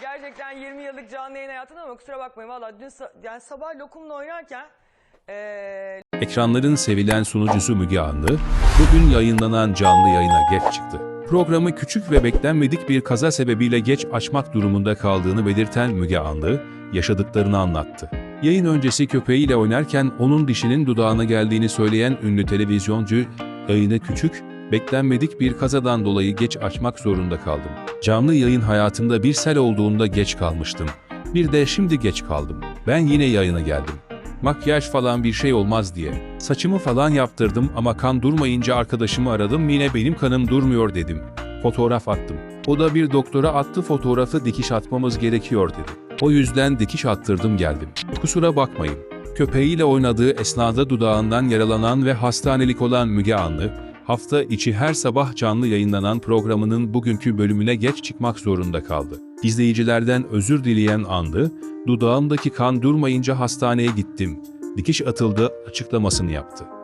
Gerçekten 20 yıllık canlı yayın hayatım ama kusura bakmayın valla dün sa- yani sabah lokumla oynarken eee Ekranların sevilen sunucusu Müge Anlı, bugün yayınlanan canlı yayına geç çıktı. Programı küçük ve beklenmedik bir kaza sebebiyle geç açmak durumunda kaldığını belirten Müge Anlı, yaşadıklarını anlattı. Yayın öncesi köpeğiyle oynarken onun dişinin dudağına geldiğini söyleyen ünlü televizyoncu, yayını küçük, beklenmedik bir kazadan dolayı geç açmak zorunda kaldım. Canlı yayın hayatımda bir sel olduğunda geç kalmıştım. Bir de şimdi geç kaldım. Ben yine yayına geldim. Makyaj falan bir şey olmaz diye. Saçımı falan yaptırdım ama kan durmayınca arkadaşımı aradım yine benim kanım durmuyor dedim. Fotoğraf attım. O da bir doktora attı fotoğrafı dikiş atmamız gerekiyor dedi. O yüzden dikiş attırdım geldim. Kusura bakmayın. Köpeğiyle oynadığı esnada dudağından yaralanan ve hastanelik olan Müge Anlı, hafta içi her sabah canlı yayınlanan programının bugünkü bölümüne geç çıkmak zorunda kaldı. İzleyicilerden özür dileyen Anlı, dudağımdaki kan durmayınca hastaneye gittim, dikiş atıldı açıklamasını yaptı.